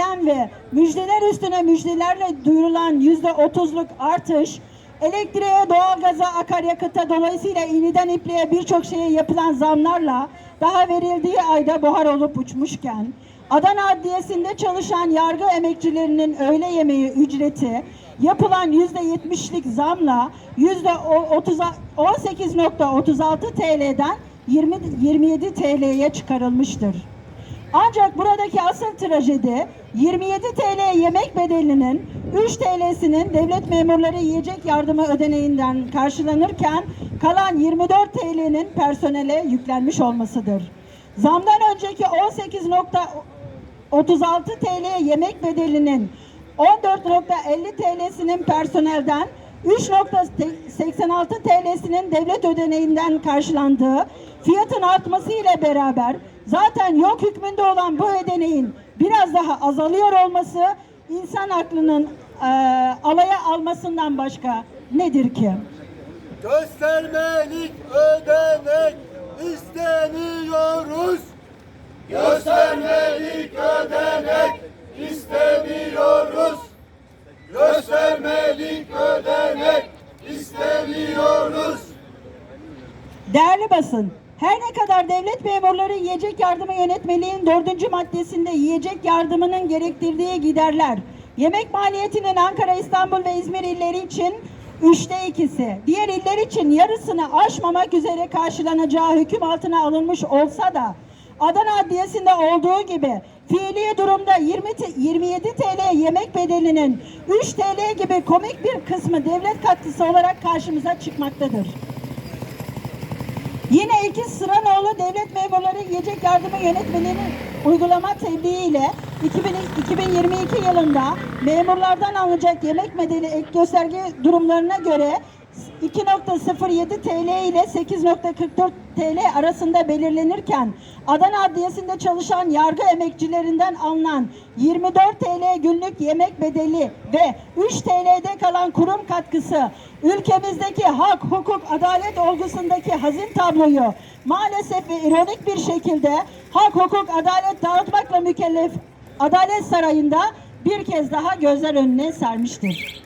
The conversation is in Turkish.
verilen ve müjdeler üstüne müjdelerle duyurulan yüzde otuzluk artış, elektriğe, doğalgaza, akaryakıta dolayısıyla iğneden ipliğe birçok şeye yapılan zamlarla daha verildiği ayda buhar olup uçmuşken, Adana Adliyesi'nde çalışan yargı emekçilerinin öğle yemeği ücreti yapılan yüzde yetmişlik zamla yüzde 18.36 TL'den 20, 27 TL'ye çıkarılmıştır. Ancak buradaki asıl trajedi 27 TL yemek bedelinin 3 TL'sinin devlet memurları yiyecek yardımı ödeneğinden karşılanırken kalan 24 TL'nin personele yüklenmiş olmasıdır. Zamdan önceki 18.36 TL yemek bedelinin 14.50 TL'sinin personelden 3.86 TL'sinin devlet ödeneğinden karşılandığı fiyatın artması ile beraber zaten yok hükmünde olan bu ödeneğin biraz daha azalıyor olması insan aklının eee, alaya almasından başka nedir ki? Göstermelik ödenek istemiyoruz. Göstermelik ödenek istemiyoruz. Göstermelik ödenek istemiyoruz. Değerli basın, her ne kadar devlet memurları yiyecek yardımı yönetmeliğin dördüncü maddesinde yiyecek yardımının gerektirdiği giderler, yemek maliyetinin Ankara, İstanbul ve İzmir illeri için üçte ikisi, diğer iller için yarısını aşmamak üzere karşılanacağı hüküm altına alınmış olsa da, Adana Adliyesi'nde olduğu gibi fiili durumda 20 te- 27 TL yemek bedelinin 3 TL gibi komik bir kısmı devlet katkısı olarak karşımıza çıkmaktadır. Yine iki Sıranoğlu devlet memurları yiyecek yardımı yönetmeliğinin uygulama tebliğiyle 2000 2022 yılında memurlardan alınacak yemek bedeli ek gösterge durumlarına göre 2.07 TL ile 8.44 TL arasında belirlenirken Adana Adliyesi'nde çalışan yargı emekçilerinden alınan 24 TL günlük yemek bedeli ve 3 TL'de kalan kurum katkısı ülkemizdeki hak, hukuk, adalet olgusundaki hazin tabloyu maalesef ve ironik bir şekilde hak, hukuk, adalet dağıtmakla mükellef Adalet Sarayı'nda bir kez daha gözler önüne sermiştir.